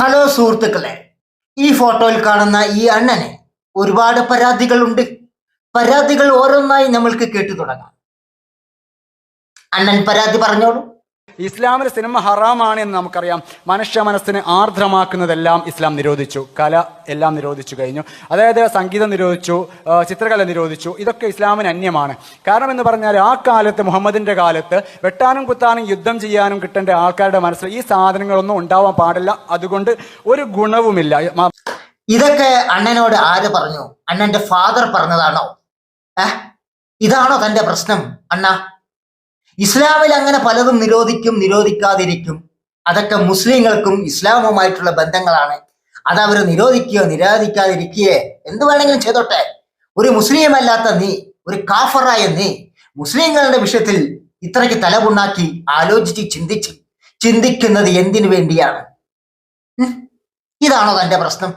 Hello സുഹൃത്തുക്കളെ ഈ ഫോട്ടോയിൽ കാണുന്ന ഈ അണ്ണനെ ഒരുപാട് പരാതികളുണ്ട്. പരാതികൾ ഓരോന്നായി നമ്മൾക്ക് കേട്ടു തുടങ്ങാം. അണ്ണൻ പരാതി പറഞ്ഞോളൂ. ഇസ്ലാമിൽ സിനിമ ഹറാമാണ് എന്ന് നമുക്കറിയാം. മനുഷ്യ മനസ്സിനെ ആർദ്രമാക്കുന്നതെല്ലാം ഇസ്ലാം നിരോധിച്ചു. കല എല്ലാം നിരോധിച്ചു കഴിഞ്ഞു. അതായത് സംഗീതം നിരോധിച്ചു ചിത്രകല നിരോധിച്ചു. ഇതൊക്കെ ഇസ്ലാമിന് അന്യമാണ്. കാരണം എന്ന് പറഞ്ഞാൽ ആ കാലത്ത് മുഹമ്മദിന്റെ കാലത്ത് വെട്ടാനും കുത്താനും യുദ്ധം ചെയ്യാനും കിട്ടേണ്ട ആൾക്കാരുടെ മനസ്സിൽ ഈ സാധനങ്ങളൊന്നും ഉണ്ടാവാൻ പാടില്ല. അതുകൊണ്ട് ഒരു ഗുണവുമില്ല. ഇതൊക്കെ അണ്ണനോട് ആര് പറഞ്ഞു? അണ്ണന്റെ ഫാദർ പറഞ്ഞതാണോ? ഇതാണോ തന്റെ പ്രശ്നം അണ്ണ? ഇസ്ലാമിൽ അങ്ങനെ പലതും നിരോധിക്കും നിരോധിക്കാതിരിക്കും. അതൊക്കെ മുസ്ലിങ്ങൾക്കും ഇസ്ലാമുമായിട്ടുള്ള ബന്ധങ്ങളാണ്. അത് അവർ നിരോധിക്കുകയോ നിരോധിക്കാതിരിക്കുകയോ എന്ത് വേണമെങ്കിലും ചെയ്തോട്ടെ. ഒരു മുസ്ലിം അല്ലാത്ത നീ ഒരു കാഫറായ നീ മുസ്ലിങ്ങളുടെ വിഷയത്തിൽ ഇത്രയ്ക്ക് തലപുണ്ണാക്കി ആലോചിച്ച് ചിന്തിച്ച് ചിന്തിക്കുന്നത് എന്തിനു വേണ്ടിയാണ്? ഇതാണോ തന്റെ പ്രശ്നം?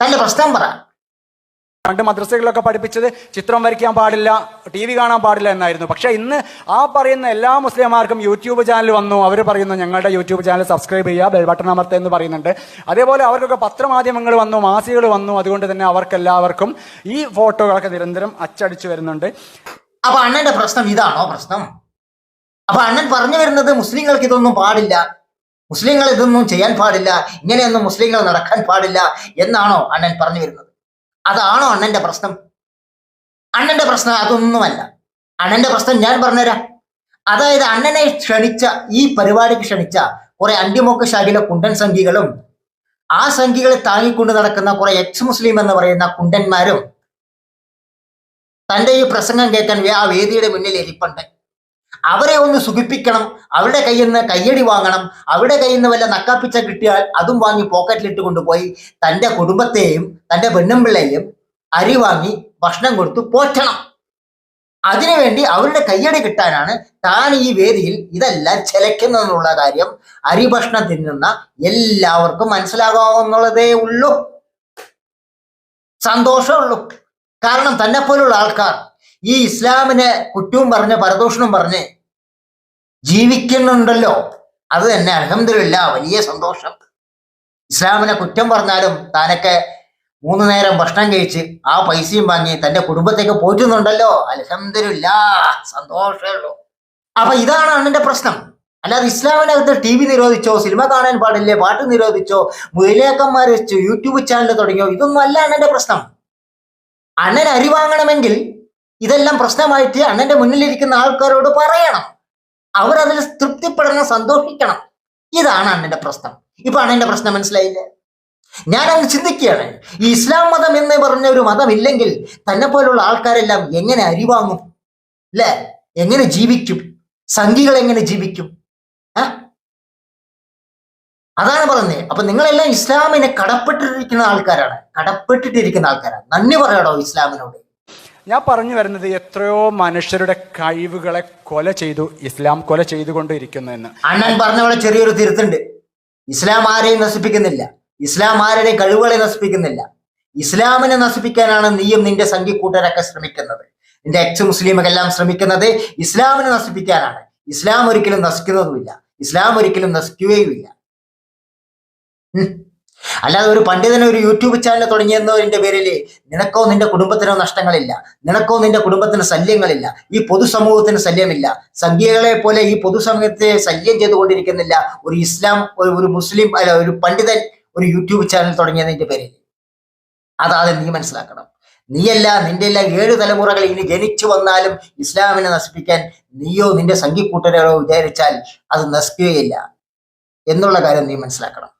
തന്റെ പ്രശ്നം പറ. പണ്ട് മദ്രസകളിലൊക്കെ പഠിപ്പിച്ചത് ചിത്രം വരയ്ക്കാൻ പാടില്ല ടി വി കാണാൻ പാടില്ല എന്നായിരുന്നു. പക്ഷെ ഇന്ന് ആ പറയുന്ന എല്ലാ മുസ്ലിംമാർക്കും യൂട്യൂബ് ചാനൽ വന്നു. അവർ പറയുന്നു ഞങ്ങളുടെ യൂട്യൂബ് ചാനൽ സബ്സ്ക്രൈബ് ചെയ്യുക ബെൽ ബട്ടൺ അമർത്തുക എന്ന് പറയുന്നുണ്ട്. അതേപോലെ അവർക്കൊക്കെ പത്രമാധ്യമങ്ങൾ വന്നു മാസികൾ വന്നു. അതുകൊണ്ട് തന്നെ അവർക്കെല്ലാവർക്കും ഈ ഫോട്ടോകളൊക്കെ നിരന്തരം അച്ചടിച്ചു വരുന്നുണ്ട്. അപ്പൊ അണ്ണന്റെ പ്രശ്നം ഇതാണോ പ്രശ്നം? അപ്പൊ അണ്ണൻ പറഞ്ഞു വരുന്നത് മുസ്ലിങ്ങൾക്ക് ഇതൊന്നും പാടില്ല മുസ്ലിങ്ങൾ ഇതൊന്നും ചെയ്യാൻ പാടില്ല ഇങ്ങനെയൊന്നും മുസ്ലിങ്ങൾ നടക്കാൻ പാടില്ല എന്നാണോ അണ്ണൻ പറഞ്ഞു വരുന്നത്? അതാണോ അണ്ണന്റെ പ്രശ്നം? അണ്ണന്റെ പ്രശ്നം അതൊന്നുമല്ല. അണ്ണന്റെ പ്രശ്നം ഞാൻ പറഞ്ഞുതരാം. അതായത് അണ്ണനെ ക്ഷണിച്ച ഈ പരിപാടിക്ക് ക്ഷണിച്ച കുറെ അന്യമൊക്കെ ശാഖയിലെ കുണ്ടൻ സംഖികളും ആ സംഖ്യകളെ താങ്ങിക്കൊണ്ട് നടക്കുന്ന കുറെ എക്സ് മുസ്ലിം എന്ന് പറയുന്ന കുണ്ടന്മാരും തന്റെ ഈ പ്രസംഗം കേൾക്കാൻ ആ വേദിയുടെ മുന്നിൽ ഇരിപ്പുണ്ട്. അവരെ ഒന്ന് സുഖിപ്പിക്കണം. അവരുടെ കയ്യിൽ നിന്ന് കയ്യടി വാങ്ങണം. അവരുടെ കയ്യിൽ നിന്ന് വല്ല നക്കാപ്പിച്ച കിട്ടിയാൽ അതും വാങ്ങി പോക്കറ്റിലിട്ട് കൊണ്ടുപോയി തന്റെ കുടുംബത്തെയും തന്റെ പെണ്ണുമ്പിള്ളയെയും അരി വാങ്ങി ഭക്ഷണം കൊടുത്ത് പോറ്റണം. അതിനുവേണ്ടി അവരുടെ കയ്യടി കിട്ടാനാണ് താൻ ഈ വേദിയിൽ ഇതെല്ലാം ചെലക്കുന്നതെന്നുള്ള കാര്യം അരി ഭക്ഷണം തിന്നുന്ന എല്ലാവർക്കും മനസ്സിലാകാവുന്നുള്ളതേ ഉള്ളൂ. സന്തോഷമുള്ളൂ കാരണം തന്നെ പോലുള്ള ആൾക്കാർ ഈ ഇസ്ലാമിനെ കുറ്റവും പറഞ്ഞ് പരദൂഷണം പറഞ്ഞ് ജീവിക്കുന്നുണ്ടല്ലോ. അത് തന്നെ അലഹമില്ല വലിയ സന്തോഷം. ഇസ്ലാമിനെ കുറ്റം പറഞ്ഞാലും താനൊക്കെ മൂന്ന് നേരം ഭക്ഷണം കഴിച്ച് ആ പൈസയും വാങ്ങി തന്റെ കുടുംബത്തേക്ക് പോറ്റുന്നുണ്ടല്ലോ. അലഹമില്ല സന്തോഷമുള്ളൂ അപ്പൊ ഇതാണ് അണ്ണന്റെ പ്രശ്നം. അല്ലാതെ ഇസ്ലാമിനകത്ത് ടി വി നിരോധിച്ചോ സിനിമ കാണാൻ പാടില്ലേ പാട്ട് നിരോധിച്ചോ മുതലേക്കന്മാർ വെച്ചു യൂട്യൂബ് ചാനൽ തുടങ്ങിയോ ഇതൊന്നും അല്ല അണ്ണന്റെ പ്രശ്നം. അണ്ണൻ അരി വാങ്ങണമെങ്കിൽ ഇതെല്ലാം പ്രശ്നമായിട്ട് അണ്ണന്റെ മുന്നിലിരിക്കുന്ന ആൾക്കാരോട് പറയണം. അവരതിൽ തൃപ്തിപ്പെടണം സന്തോഷിക്കണം. ഇതാണ് അണ്ണന്റെ പ്രശ്നം. ഇപ്പൊ അണ്ണന്റെ പ്രശ്നം മനസ്സിലായില്ലേ? ഞാൻ അങ്ങ് ചിന്തിക്കുകയാണ്. ഈ ഇസ്ലാം മതം എന്ന് പറഞ്ഞ ഒരു മതം ഇല്ലെങ്കിൽ തന്നെ പോലുള്ള ആൾക്കാരെല്ലാം എങ്ങനെ അരിവാങ്ങും? അല്ലേ എങ്ങനെ ജീവിക്കും? സംഘികൾ എങ്ങനെ ജീവിക്കും? അതാണ് പറഞ്ഞത് അപ്പൊ നിങ്ങളെല്ലാം ഇസ്ലാമിനെ കടപ്പെട്ടിരിക്കുന്ന ആൾക്കാരാണ്. കടപ്പെട്ടിട്ടിരിക്കുന്ന ആൾക്കാരാണ്. നന്ദി പറയണോ ഇസ്ലാമിനോട്. ഞാൻ പറഞ്ഞു വരുന്നത് എത്രയോ മനുഷ്യരുടെ കഴിവുകളെ കൊല ചെയ്തു ഇസ്ലാം കൊല ചെയ്തുകൊണ്ടിരിക്കുന്നു എന്ന്. അണ്ണൻ പറഞ്ഞ പോലെ ചെറിയൊരു തിരുത്തുണ്ട്. ഇസ്ലാം ആരെയും നശിപ്പിക്കുന്നില്ല. ഇസ്ലാം ആരുടെയും കഴിവുകളെ നശിപ്പിക്കുന്നില്ല. ഇസ്ലാമിനെ നശിപ്പിക്കാനാണ് നീയും നിന്റെ സംഘിക്കൂട്ടരൊക്കെ ശ്രമിക്കുന്നത്. നിന്റെ എക്സ് മുസ്ലിമൊക്കെല്ലാം ശ്രമിക്കുന്നത് ഇസ്ലാമിനെ നശിപ്പിക്കാനാണ്. ഇസ്ലാം ഒരിക്കലും നശിക്കുന്നതുമില്ല. ഇസ്ലാം ഒരിക്കലും നശിക്കുകയുമില്ല. അല്ലാതെ ഒരു പണ്ഡിതന് ഒരു യൂട്യൂബ് ചാനൽ തുടങ്ങിയെന്നതിന്റെ പേരിൽ നിനക്കോ നിന്റെ കുടുംബത്തിനോ നഷ്ടങ്ങളില്ല. നിനക്കോ നിന്റെ കുടുംബത്തിന് ശല്യങ്ങളില്ല. ഈ പൊതുസമൂഹത്തിന് ശല്യമില്ല. സംഖ്യകളെ പോലെ ഈ പൊതുസമൂഹത്തെ ശല്യം ചെയ്തുകൊണ്ടിരിക്കുന്നില്ല ഒരു ഇസ്ലാം ഒരു മുസ്ലിം അല്ല ഒരു പണ്ഡിതൻ ഒരു യൂട്യൂബ് ചാനൽ തുടങ്ങിയതിന്റെ പേരിൽ അതാതെ നീ മനസ്സിലാക്കണം. നീയല്ല നിന്റെ എല്ലാം ഏഴ് തലമുറകൾ ഇനി ജനിച്ചു വന്നാലും ഇസ്ലാമിനെ നശിപ്പിക്കാൻ നീയോ നിന്റെ സംഘിക്കൂട്ടരോ വിചാരിച്ചാൽ അത് നശിക്കുകയില്ല. എന്നുള്ള കാര്യം നീ മനസ്സിലാക്കണം.